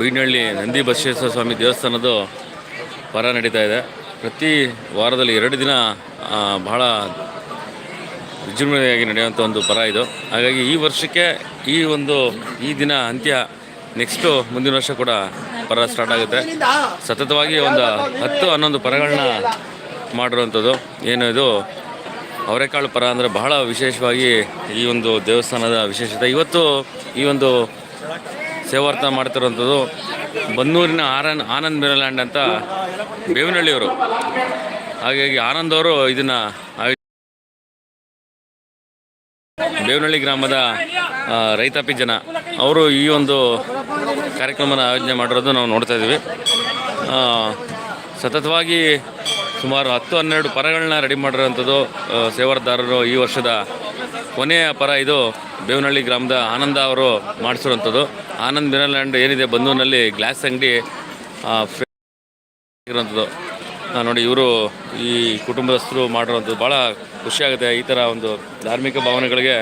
ಬೀಡ್ನಹಳ್ಳಿ ನಂದಿ ಬಸವೇಶ್ವರ ಸ್ವಾಮಿ ದೇವಸ್ಥಾನದ್ದು ಪರ ನಡೀತಾ ಇದೆ. ಪ್ರತಿ ವಾರದಲ್ಲಿ ಎರಡು ದಿನ ಬಹಳ ವಿಜೃಂಭಣೆಯಾಗಿ ನಡೆಯುವಂಥ ಒಂದು ಪರ ಇದು. ಹಾಗಾಗಿ ಈ ವರ್ಷಕ್ಕೆ ಈ ಒಂದು, ಈ ದಿನ ಅಂತ್ಯ ನೆಕ್ಸ್ಟು ಮುಂದಿನ ವರ್ಷ ಕೂಡ ಪರ ಸ್ಟಾರ್ಟ್ ಆಗುತ್ತೆ. ಸತತವಾಗಿ ಒಂದು ಹತ್ತು, ಹನ್ನೊಂದು ಪರಗಳನ್ನ ಮಾಡಿರುವಂಥದ್ದು. ಏನು ಇದು, ಅವರೆಕಾಳು ಪರ ಅಂದರೆ ಬಹಳ ವಿಶೇಷವಾಗಿ ಈ ಒಂದು ದೇವಸ್ಥಾನದ ವಿಶೇಷತೆ. ಇವತ್ತು ಈ ಒಂದು ಸೇವಾರ್ಥ ಮಾಡ್ತಿರೋಂಥದ್ದು ಬನ್ನೂರಿನ ಆರನ್ ಆನಂದ್ ಮಿರಲ್ಯಾಂಡ್ ಅಂತ ಬೇವಿನಹಳ್ಳಿಯವರು. ಹಾಗಾಗಿ ಆನಂದ್ ಅವರು ಇದನ್ನು ಬೇವನಹಳ್ಳಿ ಗ್ರಾಮದ ರೈತಾಪಿ ಜನ, ಅವರು ಈ ಒಂದು ಕಾರ್ಯಕ್ರಮನ ಆಯೋಜನೆ ಮಾಡಿರೋದು ನಾವು ನೋಡ್ತಾ ಇದ್ದೀವಿ. ಸತತವಾಗಿ ಸುಮಾರು ಹತ್ತು ಹನ್ನೆರಡು ಪರಗಳನ್ನ ರೆಡಿ ಮಾಡಿರೋಂಥದ್ದು ಸೇವಾರ್ದಾರರು ಈ ವರ್ಷದ ಕೊನೆಯ ಪರ ಇದು ಬೇವನಹಳ್ಳಿ ಗ್ರಾಮದ ಆನಂದ ಅವರು ಮಾಡಿಸಿರುವಂಥದ್ದು. ಆನಂದ್ ಮಿನಲ್ಯಾಂಡ್ ಏನಿದೆ ಬಂದೂರಿನಲ್ಲಿ ಗ್ಲಾಸ್ ಅಂಗಡಿ ಇರುವಂಥದ್ದು. ನೋಡಿ ಇವರು ಈ ಕುಟುಂಬಸ್ಥರು ಮಾಡಿರುವಂಥದ್ದು. ಭಾಳ ಖುಷಿಯಾಗುತ್ತೆ ಈ ಥರ ಒಂದು ಧಾರ್ಮಿಕ ಭಾವನೆಗಳಿಗೆ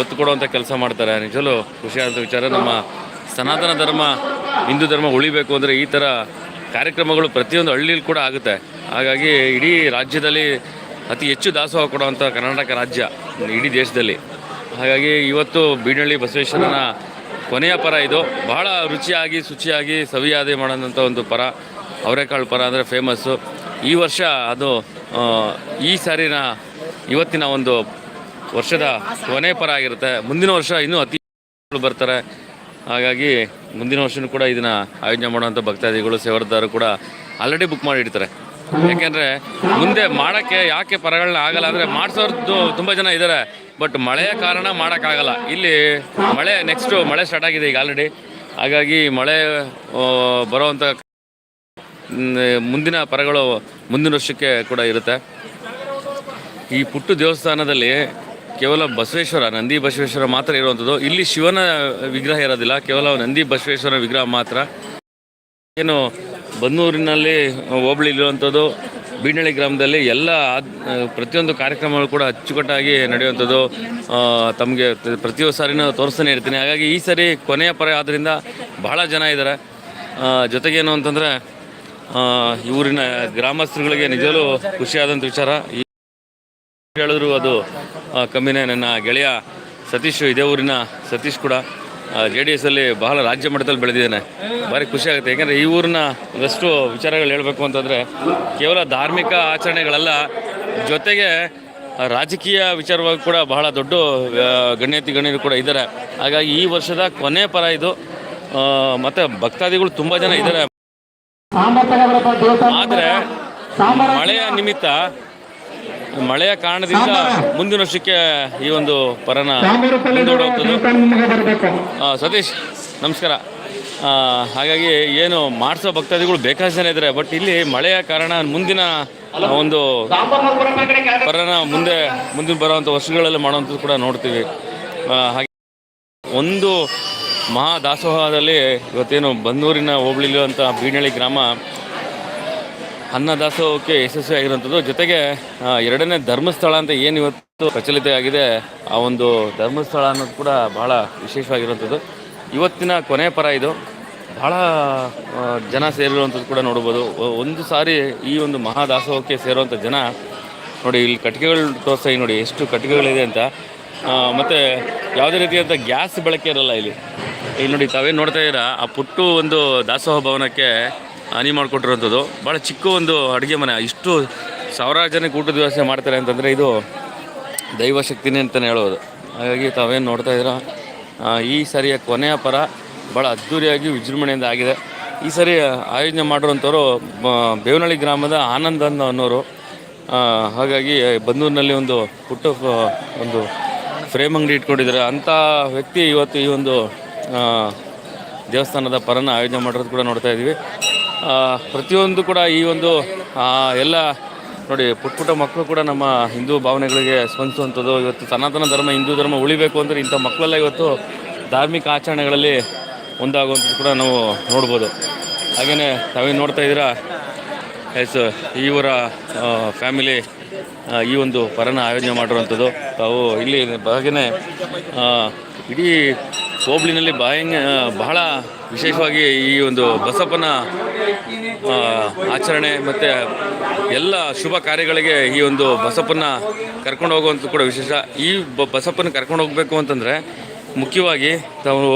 ಒತ್ತು ಕೊಡುವಂಥ ಕೆಲಸ ಮಾಡ್ತಾರೆ. ನಿಜಲೂ ಖುಷಿಯಾದಂಥ ವಿಚಾರ. ನಮ್ಮ ಸನಾತನ ಧರ್ಮ, ಹಿಂದೂ ಧರ್ಮ ಉಳಿಬೇಕು ಅಂದರೆ ಈ ಥರ ಕಾರ್ಯಕ್ರಮಗಳು ಪ್ರತಿಯೊಂದು ಹಳ್ಳಿಲಿ ಕೂಡ ಆಗುತ್ತೆ. ಹಾಗಾಗಿ ಇಡೀ ರಾಜ್ಯದಲ್ಲಿ ಅತಿ ಹೆಚ್ಚು ದಾಸೋಹ ಕೊಡುವಂಥ ಕರ್ನಾಟಕ ರಾಜ್ಯ ಇಡೀ ದೇಶದಲ್ಲಿ. ಹಾಗಾಗಿ ಇವತ್ತು ಬೀಡಳ್ಳಿ ಬಸವೇಶ್ವರನ ಕೊನೆಯ ಪರ ಇದು. ಬಹಳ ರುಚಿಯಾಗಿ, ಶುಚಿಯಾಗಿ ಸವಿಯಾದೆ ಮಾಡೋಂಥ ಒಂದು ಪರ. ಅವರೆಕಾಳು ಪರ ಅಂದರೆ ಫೇಮಸ್ಸು ಈ ವರ್ಷ ಅದು ಈ ಸಾರಿನ ಇವತ್ತಿನ ಒಂದು ವರ್ಷದ ಕೊನೆ ಪರ ಆಗಿರುತ್ತೆ. ಮುಂದಿನ ವರ್ಷ ಇನ್ನೂ ಅತಿ ಬರ್ತಾರೆ. ಹಾಗಾಗಿ ಮುಂದಿನ ವರ್ಷನೂ ಕೂಡ ಇದನ್ನು ಆಯೋಜನೆ ಮಾಡುವಂಥ ಭಕ್ತಾದಿಗಳು ಸೇವಾದಾರರು ಕೂಡ ಆಲ್ರೆಡಿ ಬುಕ್ ಮಾಡಿರ್ತಾರೆ ಯಾಕೆಂದರೆ ಮುಂದೆ ಮಾಡೋಕ್ಕೆ ಯಾಕೆ ಪರಗಳನ್ನ ಆಗಲ್ಲ ಅಂದರೆ ಮಾಡಿಸೋರ್ದು ತುಂಬ ಜನ ಇದ್ದಾರೆ ಬಟ್ ಮಳೆಯ ಕಾರಣ ಮಾಡೋಕ್ಕಾಗಲ್ಲ. ಇಲ್ಲಿ ಮಳೆ ನೆಕ್ಸ್ಟು ಮಳೆ ಸ್ಟಾರ್ಟ್ ಆಗಿದೆ ಈಗ ಆಲ್ರೆಡಿ ಹಾಗಾಗಿ ಮಳೆ ಬರೋವಂಥ ಮುಂದಿನ ಪರಗಳು ಮುಂದಿನ ವರ್ಷಕ್ಕೆ ಕೂಡ ಇರುತ್ತೆ. ಈ ಪುಟ್ಟು ದೇವಸ್ಥಾನದಲ್ಲಿ ಕೇವಲ ಬಸವೇಶ್ವರ, ನಂದಿ ಬಸವೇಶ್ವರ ಮಾತ್ರ ಇರುವಂಥದ್ದು ಇಲ್ಲಿ ಶಿವನ ವಿಗ್ರಹ ಇರೋದಿಲ್ಲ, ಕೇವಲ ನಂದಿ ಬಸವೇಶ್ವರ ವಿಗ್ರಹ ಮಾತ್ರ. ಏನು ಬನ್ನೂರಿನಲ್ಲಿ ಹೋಬಳಿ ಇರುವಂಥದ್ದು ಬೀಣಳ್ಳಿ ಗ್ರಾಮದಲ್ಲಿ ಎಲ್ಲ ಪ್ರತಿಯೊಂದು ಕಾರ್ಯಕ್ರಮಗಳು ಕೂಡ ಅಚ್ಚುಕಟ್ಟಾಗಿ ನಡೆಯುವಂಥದ್ದು ತಮಗೆ ಪ್ರತಿ ಸಾರಿನೂ ತೋರಿಸ್ತಾನೆ ಇರ್ತೀನಿ. ಹಾಗಾಗಿ ಈ ಸರಿ ಕೊನೆಯ ಪರ ಆದ್ದರಿಂದ ಬಹಳ ಜನ ಇದ್ದಾರೆ ಜೊತೆಗೇನು ಅಂತಂದರೆ ಊರಿನ ಗ್ರಾಮಸ್ಥರುಗಳಿಗೆ ನಿಜವೂ ಖುಷಿಯಾದಂಥ ವಿಚಾರ. ಹೇಳಿದ್ರು ಅದು ಕಮ್ಮಿನೇ ನನ್ನ ಗೆಳೆಯ ಸತೀಶ್, ಇದೇ ಊರಿನ ಸತೀಶ್ ಕೂಡ. ಜೆ ಡಿ ಎಸ್ಸಲ್ಲಿ ಬಹಳ ರಾಜ್ಯ ಮಟ್ಟದಲ್ಲಿ ಬೆಳೆದಿದ್ದಾನೆ. ಭಾರಿ ಖುಷಿ ಆಗುತ್ತೆ. ಯಾಕೆಂದರೆ ಈ ಊರಿನ ಒಂದಷ್ಟು ವಿಚಾರಗಳು ಹೇಳಬೇಕು ಅಂತಂದರೆ ಕೇವಲ ಧಾರ್ಮಿಕ ಆಚರಣೆಗಳಲ್ಲ ಜೊತೆಗೆ ರಾಜಕೀಯ ವಿಚಾರವಾಗಿ ಕೂಡ ಬಹಳ ದೊಡ್ಡ ಗಣ್ಯತಿ ಗಣ್ಯರು ಕೂಡ ಇದ್ದಾರೆ. ಹಾಗಾಗಿ ಈ ವರ್ಷದ ಕೊನೆ ಪರ ಇದು. ಮತ್ತು ಭಕ್ತಾದಿಗಳು ತುಂಬ ಜನ ಇದ್ದಾರೆ. ಆದರೆ ಮಳೆಯ ನಿಮಿತ್ತ ಮಳೆಯ ಕಾರಣದಿಂದ ಮುಂದಿನ ವರ್ಷಕ್ಕೆ ಈ ಒಂದು ಪರನ ಸತೀಶ್ ನಮಸ್ಕಾರ. ಹಾಗಾಗಿ ಏನು ಮಾಡಿಸೋ ಭಕ್ತಾದಿಗಳು ಜನ ಇದ್ದಾರೆ ಬಟ್ ಇಲ್ಲಿ ಮಳೆಯ ಕಾರಣ ಮುಂದಿನ ಒಂದು ಪರನ ಮುಂದೆ ಮುಂದಿನ ಬರುವಂಥ ವರ್ಷಗಳಲ್ಲಿ ಮಾಡುವಂಥದ್ದು ಕೂಡ ನೋಡ್ತೀವಿ. ಹಾಗೆ ಒಂದು ಮಹಾ ದಾಸೋಹದಲ್ಲಿ ಇವತ್ತೇನು ಬಂದೂರಿನ ಹೋಬಳಿಲಿರುವಂಥ ಬೀಣಳಿ ಗ್ರಾಮ ಅನ್ನದಾಸೋಹಕ್ಕೆ ಯಶಸ್ವಿಯಾಗಿರುವಂಥದ್ದು ಜೊತೆಗೆ ಎರಡನೇ ಧರ್ಮಸ್ಥಳ ಅಂತ ಏನು ಇವತ್ತು ಪ್ರಚಲಿತ ಆಗಿದೆ ಆ ಒಂದು ಧರ್ಮಸ್ಥಳ ಅನ್ನೋದು ಕೂಡ ಬಹಳ ವಿಶೇಷವಾಗಿರುವಂಥದ್ದು. ಇವತ್ತಿನ ಕೊನೆ ಪರ ಇದು. ಬಹಳ ಜನ ಸೇರಿರುವಂಥದ್ದು ಕೂಡ ನೋಡ್ಬೋದು. ಒಂದು ಸಾರಿ ಈ ಒಂದು ಮಹಾದಾಸೋಹಕ್ಕೆ ಸೇರುವಂಥ ಜನ, ನೋಡಿ, ಇಲ್ಲಿ ಕಟ್ಟಿಗೆಗಳು ತೋರಿಸ್ತಾ ನೋಡಿ, ಎಷ್ಟು ಕಟ್ಟಿಗೆಗಳಿದೆ ಅಂತ. ಮತ್ತು ಯಾವುದೇ ರೀತಿಯಾದಂಥ ಗ್ಯಾಸ್ ಬಳಕೆ ಇರಲ್ಲ ಇಲ್ಲಿ. ಇಲ್ಲಿ ನೋಡಿ, ತಾವೇನು ನೋಡ್ತಾ ಇದ್ದೀರಾ? ಆ ಪುಟ್ಟು ಒಂದು ದಾಸೋಹ ಭವನಕ್ಕೆ ಹಾನಿ ಮಾಡಿಕೊಟ್ಟಿರುವಂಥದ್ದು. ಭಾಳ ಚಿಕ್ಕ ಒಂದು ಅಡುಗೆ ಮನೆ. ಇಷ್ಟು ಸಾವಿರಾರು ಜನಕ್ಕೆ ಊಟದ ವ್ಯವಸ್ಥೆ ಮಾಡ್ತಾರೆ ಅಂತಂದರೆ ಇದು ದೈವಶಕ್ತಿನೇ ಅಂತಲೇ ಹೇಳೋದು. ಹಾಗಾಗಿ ತಾವೇನು ನೋಡ್ತಾ ಇದ್ದೀರಾ? ಈ ಸರಿಯ ಕೊನೆಯ ಪರ ಭಾಳ ಅದ್ಧೂರಿಯಾಗಿ ವಿಜೃಂಭಣೆಯಿಂದ ಆಗಿದೆ. ಈ ಸರಿ ಆಯೋಜನೆ ಮಾಡಿರುವಂಥವ್ರು ಬೇವನಹಳ್ಳಿ ಗ್ರಾಮದ ಆನಂದ್ ಅನ್ನೋ ಅನ್ನೋರು. ಹಾಗಾಗಿ ಬಂದೂರಿನಲ್ಲಿ ಒಂದು ಪುಟ್ಟ ಒಂದು ಫ್ರೇಮ್ ಅಂಗಡಿ ಇಟ್ಕೊಂಡಿದ್ದಾರೆ. ಅಂಥ ವ್ಯಕ್ತಿ ಇವತ್ತು ಈ ಒಂದು ದೇವಸ್ಥಾನದ ಪರನ ಆಯೋಜನೆ ಮಾಡಿರೋದು ಕೂಡ ನೋಡ್ತಾ ಇದ್ದೀವಿ. ಪ್ರತಿಯೊಂದು ಕೂಡ ಈ ಒಂದು ಎಲ್ಲ ನೋಡಿ ಪುಟ್ಟ ಪುಟ್ಟ ಮಕ್ಕಳು ಕೂಡ ನಮ್ಮ ಹಿಂದೂ ಭಾವನೆಗಳಿಗೆ ಸ್ಪಂದಿಸುವಂಥದ್ದು. ಇವತ್ತು ಸನಾತನ ಧರ್ಮ, ಹಿಂದೂ ಧರ್ಮ ಉಳಿಬೇಕು ಅಂದರೆ ಇಂಥ ಮಕ್ಕಳೆಲ್ಲ ಇವತ್ತು ಧಾರ್ಮಿಕ ಆಚರಣೆಗಳಲ್ಲಿ ಒಂದಾಗುವಂಥದ್ದು ಕೂಡ ನಾವು ನೋಡ್ಬೋದು. ಹಾಗೆಯೇ ತಾವೇನು ನೋಡ್ತಾ ಇದ್ದೀರಾ ಎಸ್ ಇವರ ಫ್ಯಾಮಿಲಿ ಈ ಒಂದು ಪರನ ಆಯೋಜನೆ ಮಾಡಿರುವಂಥದ್ದು. ತಾವು ಇಲ್ಲಿ ಹಾಗೆಯೇ ಇಡೀ ಹೋಬಳಿನಲ್ಲಿ ಬಾಯಂಗ ಬಹಳ ವಿಶೇಷವಾಗಿ ಈ ಒಂದು ಬಸಪ್ಪನ ಆಚರಣೆ ಮತ್ತು ಎಲ್ಲ ಶುಭ ಕಾರ್ಯಗಳಿಗೆ ಈ ಒಂದು ಬಸಪ್ಪನ ಕರ್ಕೊಂಡು ಹೋಗುವಂಥ ಕೂಡ ವಿಶೇಷ. ಈ ಬಸಪ್ಪನ ಕರ್ಕೊಂಡು ಹೋಗಬೇಕು ಅಂತಂದರೆ ಮುಖ್ಯವಾಗಿ ತಾವು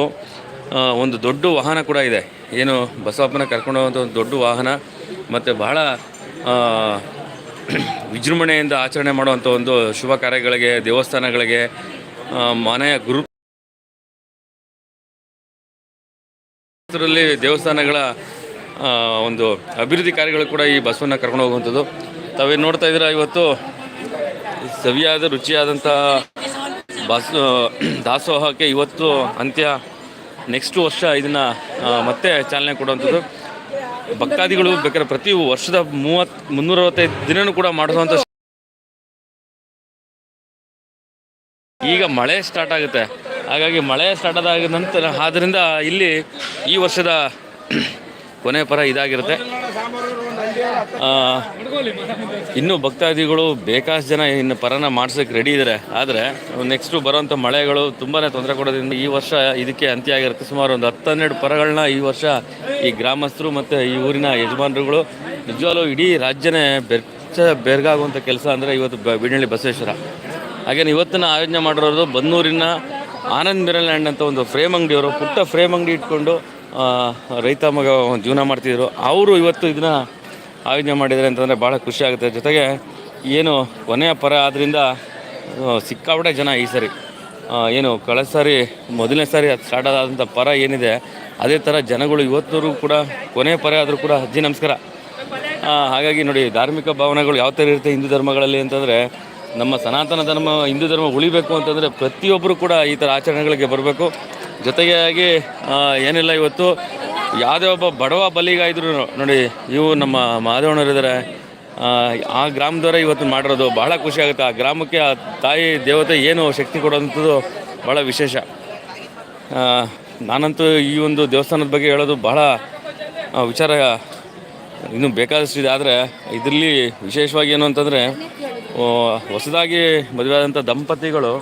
ಒಂದು ದೊಡ್ಡ ವಾಹನ ಕೂಡ ಇದೆ. ಏನು ಬಸಪ್ಪನ ಕರ್ಕೊಂಡು ಹೋಗುವಂಥ ಒಂದು ದೊಡ್ಡ ವಾಹನ ಮತ್ತು ಬಹಳ ವಿಜೃಂಭಣೆಯಿಂದ ಆಚರಣೆ ಮಾಡುವಂಥ ಒಂದು ಶುಭ ಕಾರ್ಯಗಳಿಗೆ, ದೇವಸ್ಥಾನಗಳಿಗೆ ಮನೆಯ ಗುರು ರಲ್ಲಿ ದೇವಸ್ಥಾನಗಳ ಒಂದು ಅಭಿವೃದ್ಧಿ ಕಾರ್ಯಗಳು ಕೂಡ ಈ ಬಸವನ್ನ ಕರ್ಕೊಂಡು ಹೋಗುವಂಥದ್ದು. ತಾವೇನು ನೋಡ್ತಾ ಇದ್ದೀರಾ ಇವತ್ತು? ಸವಿಯಾದ, ರುಚಿಯಾದಂಥ ಬಸ್ ದಾಸೋಹಕ್ಕೆ ಇವತ್ತು ಅಂತ್ಯ, ನೆಕ್ಸ್ಟ್ ವರ್ಷ ಇದನ್ನು ಮತ್ತೆ ಚಾಲನೆ ಕೊಡುವಂಥದ್ದು. ಭಕ್ತಾದಿಗಳು ಬೇಕಾದ್ರೆ ಪ್ರತಿ ವರ್ಷದ ಮೂವತ್ತು, ಮುನ್ನೂರವತ್ತೈದು ದಿನನೂ ಕೂಡ ಮಾಡಿಸುವಂಥ ಈಗ ಮಳೆ ಸ್ಟಾರ್ಟ್ ಆಗುತ್ತೆ. ಹಾಗಾಗಿ ಮಳೆ ಸ್ಟಾರ್ಟ್ ಆದಾಗ ನಂತರ ಆದ್ದರಿಂದ ಇಲ್ಲಿ ಈ ವರ್ಷದ ಕೊನೆ ಪರ ಇದಾಗಿರುತ್ತೆ. ಇನ್ನೂ ಭಕ್ತಾದಿಗಳು ಬೇಕಾಷ್ಟು ಜನ ಇನ್ನು ಪರನ ಮಾಡ್ಸೋಕ್ಕೆ ರೆಡಿ ಇದ್ದಾರೆ ಆದರೆ ನೆಕ್ಸ್ಟು ಬರೋವಂಥ ಮಳೆಗಳು ತುಂಬಾ ತೊಂದರೆ ಕೊಡೋದ್ರಿಂದ ಈ ವರ್ಷ ಇದಕ್ಕೆ ಅಂತ್ಯ ಆಗಿರುತ್ತೆ ಸುಮಾರು ಒಂದು ಹತ್ತು ಹನ್ನೆರಡು ಪರಗಳನ್ನ ಈ ವರ್ಷ ಈ ಗ್ರಾಮಸ್ಥರು ಮತ್ತು ಈ ಊರಿನ ಯಜಮಾನರುಗಳು ನಿಜವಾಗ್ಲೂ ಇಡೀ ರಾಜ್ಯನೇ ಬೆಚ್ಚ ಬೆರ್ಗಾಗುವಂಥ ಕೆಲಸ ಅಂದರೆ ಇವತ್ತು ಬೀಡಳ್ಳಿ ಬಸವೇಶ್ವರ. ಹಾಗೇನು ಇವತ್ತಿನ ಆಯೋಜನೆ ಮಾಡಿರೋದು ಬನ್ನೂರಿನ ಆನಂದ್ ಮಿರಲ್ ಲ್ಯಾಂಡ್ ಅಂತ ಒಂದು ಫ್ರೇಮ್ ಅಂಗಡಿಯವರು, ಪುಟ್ಟ ಫ್ರೇಮ್ ಅಂಗಡಿ ಇಟ್ಕೊಂಡು ರೈತ ಮಗ ಜೀವನ ಮಾಡ್ತಿದ್ರು. ಅವರು ಇವತ್ತು ಇದನ್ನ ಆಯೋಜನೆ ಮಾಡಿದರೆ ಅಂತಂದರೆ ಭಾಳ ಖುಷಿ ಆಗುತ್ತೆ. ಜೊತೆಗೆ ಏನು ಕೊನೆಯ ಪರ ಆದ್ದರಿಂದ ಸಿಕ್ಕಾಬಿಟ್ಟೆ ಜನ ಈ ಸರಿ ಏನು ಕಳೆದ ಸಾರಿ, ಮೊದಲನೇ ಸಾರಿ ಅದು ಸ್ಟಾರ್ಟ್ ಆದಂಥ ಪರ ಏನಿದೆ, ಅದೇ ಥರ ಜನಗಳು ಇವತ್ತೂ ಕೂಡ, ಕೊನೆಯ ಪರ ಆದರೂ ಕೂಡ ಅಜ್ಜಿ ನಮಸ್ಕಾರ. ಹಾಗಾಗಿ ನೋಡಿ, ಧಾರ್ಮಿಕ ಭಾವನೆಗಳು ಯಾವ ಥರ ಇರುತ್ತೆ ಹಿಂದೂ ಧರ್ಮಗಳಲ್ಲಿ ಅಂತಂದರೆ ನಮ್ಮ ಸನಾತನ ಧರ್ಮ, ಹಿಂದೂ ಧರ್ಮ ಉಳಿಬೇಕು ಅಂತಂದರೆ ಪ್ರತಿಯೊಬ್ಬರು ಕೂಡ ಈ ಥರ ಆಚರಣೆಗಳಿಗೆ ಬರಬೇಕು. ಜೊತೆಗಾಗಿ ಏನಿಲ್ಲ ಇವತ್ತು. ಯಾವುದೇ ಒಬ್ಬ ಬಡವ ಬಲಿಗಾಯಿದ್ರು ನೋಡಿ, ಇವು ನಮ್ಮ ಮಾಧವಣ್ಣರಿದ್ದಾರೆ ಆ ಗ್ರಾಮದವರೇ ಇವತ್ತು ಮಾಡಿರೋದು. ಬಹಳ ಖುಷಿ ಆಗುತ್ತೆ. ಆ ಗ್ರಾಮಕ್ಕೆ ಆ ತಾಯಿ, ದೇವತೆ ಏನು ಶಕ್ತಿ ಕೊಡೋವಂಥದ್ದು ಭಾಳ ವಿಶೇಷ. ನಾನಂತೂ ಈ ಒಂದು ದೇವಸ್ಥಾನದ ಬಗ್ಗೆ ಹೇಳೋದು ಬಹಳ ವಿಚಾರ ಇನ್ನೂ ಬೇಕಾದಷ್ಟಿದೆ. ಆದರೆ, ಇದರಲ್ಲಿ ವಿಶೇಷವಾಗಿ ಏನು ಅಂತಂದರೆ ಹೊಸದಾಗಿ ಮದುವೆ ದಂಪತಿಗಳು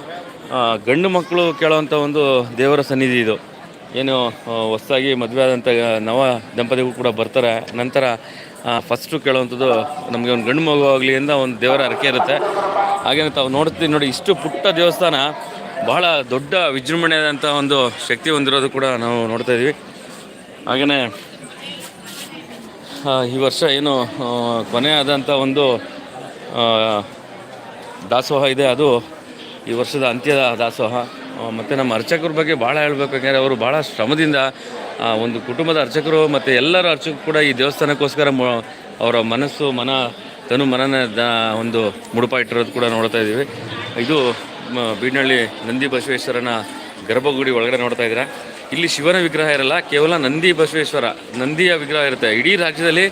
ಗಂಡು ಮಕ್ಕಳು ಕೇಳೋವಂಥ ಒಂದು ದೇವರ ಸನ್ನಿಧಿ ಇದು. ಏನು ಹೊಸದಾಗಿ ಮದುವೆ ಆದಂಥ ನವ ದಂಪತಿಗಳು ಕೂಡ ಬರ್ತಾರೆ. ನಂತರ ಫಸ್ಟು ಕೇಳುವಂಥದ್ದು ನಮಗೆ ಒಂದು ಗಂಡು ಮಗು ಆಗಲಿ ಅಂತ ಒಂದು ದೇವರ ಅರಕೆ ಇರುತ್ತೆ. ಹಾಗೇನೆ ತಾವು ನೋಡ್ತೀವಿ ನೋಡಿ, ಇಷ್ಟು ಪುಟ್ಟ ದೇವಸ್ಥಾನ, ಬಹಳ ದೊಡ್ಡ ವಿಜೃಂಭಣೆಯಾದಂಥ ಒಂದು ಶಕ್ತಿ ಹೊಂದಿರೋದು ಕೂಡ ನಾವು ನೋಡ್ತಾ ಇದ್ದೀವಿ ಹಾಗೆಯೇ ಈ ವರ್ಷ ಏನು ಕೊನೆಯಾದಂಥ ಒಂದು ದಾಸೋಹ ಇದೆ, ಅದು ಈ ವರ್ಷದ ಅಂತ್ಯದ ದಾಸೋಹ. ಮತ್ತು ನಮ್ಮ ಅರ್ಚಕರ ಬಗ್ಗೆ ಭಾಳ ಹೇಳ್ಬೇಕು, ಯಾಕಂದರೆ ಅವರು ಭಾಳ ಶ್ರಮದಿಂದ ಒಂದು ಕುಟುಂಬದ ಅರ್ಚಕರು ಮತ್ತು ಎಲ್ಲರ ಅರ್ಚಕರು ಕೂಡ ಈ ದೇವಸ್ಥಾನಕ್ಕೋಸ್ಕರ ಅವರ ಮನಸ್ಸು, ಮನ, ತನು ಮನನ ದ ಒಂದು ಮುಡುಪಾಯಿಟ್ಟಿರೋದು ಕೂಡ ನೋಡ್ತಾ ಇದ್ದೀವಿ. ಇದು ಬೀಡ್ನಳ್ಳಿ ನಂದಿ ಬಸವೇಶ್ವರನ ಗರ್ಭಗುಡಿ ಒಳಗಡೆ ನೋಡ್ತಾ ಇದ್ದೀರಾ. ಇಲ್ಲಿ ಶಿವನ ವಿಗ್ರಹ ಇರಲ್ಲ, ಕೇವಲ ನಂದಿ ಬಸವೇಶ್ವರ, ನಂದಿಯ ವಿಗ್ರಹ ಇರುತ್ತೆ. ಇಡೀ ರಾಜ್ಯದಲ್ಲಿ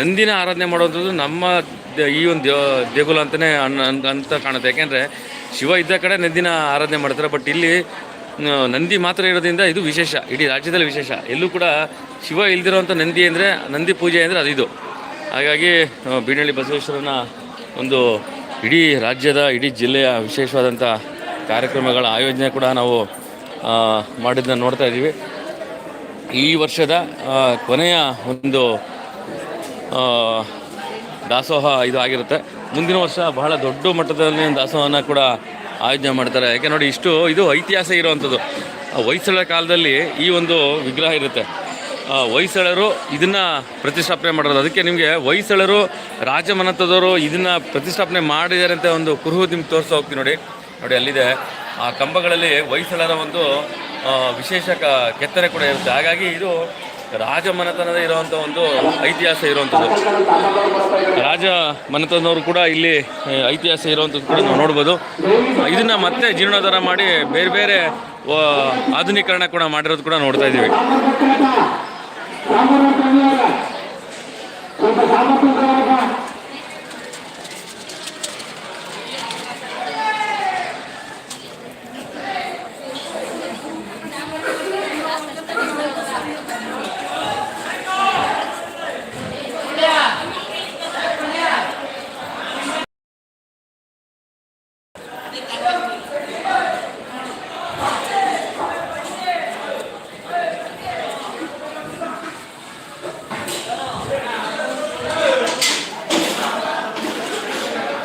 ನಂದಿನ ಆರಾಧನೆ ಮಾಡುವಂಥದ್ದು ನಮ್ಮ ಈ ಒಂದು ದೇಗುಲ ಅಂತಲೇ ಅನ್ ಅಂತ ಕಾಣುತ್ತೆ. ಯಾಕೆಂದರೆ ಶಿವ ಇದ್ದ ಕಡೆ ನಂದಿನ ಆರಾಧನೆ ಮಾಡ್ತಾರೆ. ಬಟ್ ಇಲ್ಲಿ ನಂದಿ ಮಾತ್ರ ಇರೋದ್ರಿಂದ ಇದು ವಿಶೇಷ. ಇಡೀ ರಾಜ್ಯದಲ್ಲಿ ವಿಶೇಷ. ಎಲ್ಲೂ ಕೂಡ ಶಿವ ಇಲ್ದಿರೋಂಥ ನಂದಿ ಅಂದರೆ, ನಂದಿ ಪೂಜೆ ಅಂದರೆ ಅದು ಇದು. ಹಾಗಾಗಿ ಬೀಣಹಳ್ಳಿ ಬಸವೇಶ್ವರನ ಒಂದು ಇಡೀ ರಾಜ್ಯದ, ಇಡೀ ಜಿಲ್ಲೆಯ ವಿಶೇಷವಾದಂಥ ಕಾರ್ಯಕ್ರಮಗಳ ಆಯೋಜನೆ ಕೂಡ ನಾವು ಮಾಡಿದ್ದನ್ನು ನೋಡ್ತಾ ಇದ್ದೀವಿ. ಈ ವರ್ಷದ ಕೊನೆಯ ಒಂದು ದಾಸೋಹ ಇದು ಆಗಿರುತ್ತೆ. ಮುಂದಿನ ವರ್ಷ ಬಹಳ ದೊಡ್ಡ ಮಟ್ಟದಲ್ಲಿ ದಾಸೋಹನ ಕೂಡ ಆಯೋಜನೆ ಮಾಡ್ತಾರೆ. ಯಾಕೆ ನೋಡಿ, ಇಷ್ಟು ಇದು ಐತಿಹಾಸ ಇರುವಂಥದ್ದು. ಹೊಯ್ಸಳ ಕಾಲದಲ್ಲಿ ಈ ಒಂದು ವಿಗ್ರಹ ಇರುತ್ತೆ. ಹೊಯ್ಸಳರು ಇದನ್ನು ಪ್ರತಿಷ್ಠಾಪನೆ ಮಾಡಿರೋದು. ಅದಕ್ಕೆ ನಿಮಗೆ ಹೊಯ್ಸಳರು ರಾಜಮನತದವರು ಇದನ್ನು ಪ್ರತಿಷ್ಠಾಪನೆ ಮಾಡಿದ್ದಾರೆ ಅಂತ ಒಂದು ಕುರುಹು ನಿಮ್ಗೆ ತೋರಿಸ್ತಾ ಹೋಗ್ತೀನಿ ನೋಡಿ. ನೋಡಿ, ಅಲ್ಲಿದೆ. ಆ ಕಂಬಗಳಲ್ಲಿ ಹೊಯ್ಸಳರ ಒಂದು ವಿಶೇಷ ಕೆತ್ತನೆ ಕೂಡ ಇರುತ್ತೆ. ಹಾಗಾಗಿ ಇದು ರಾಜಮನೆತನದ ಇರುವಂಥ ಒಂದು ಐತಿಹಾಸ ಇರುವಂಥದ್ದು ರಾಜ ಮನೆತನದವರು ಕೂಡ ಇಲ್ಲಿ ಐತಿಹಾಸ ಇರುವಂಥದ್ದು ಕೂಡ ನಾವು ನೋಡ್ಬೋದು. ಇದನ್ನು ಮತ್ತೆ ಜೀರ್ಣೋದ್ಧಾರ ಮಾಡಿ ಬೇರೆ ಬೇರೆ ಆಧುನೀಕರಣ ಕೂಡ ಮಾಡಿರೋದು ಕೂಡ ನೋಡ್ತಾ ಇದ್ದೀವಿ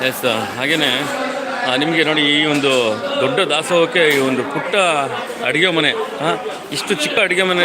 ಎಸ್ ಹಾಗೆಯೇ ನಿಮಗೆ ನೋಡಿ ಈ ಒಂದು ದೊಡ್ಡ ದಾಸೋಹಕ್ಕೆ ಈ ಒಂದು ಪುಟ್ಟ ಅಡುಗೆ ಮನೆ ಇಷ್ಟು ಚಿಕ್ಕ ಅಡುಗೆ ಮನೆ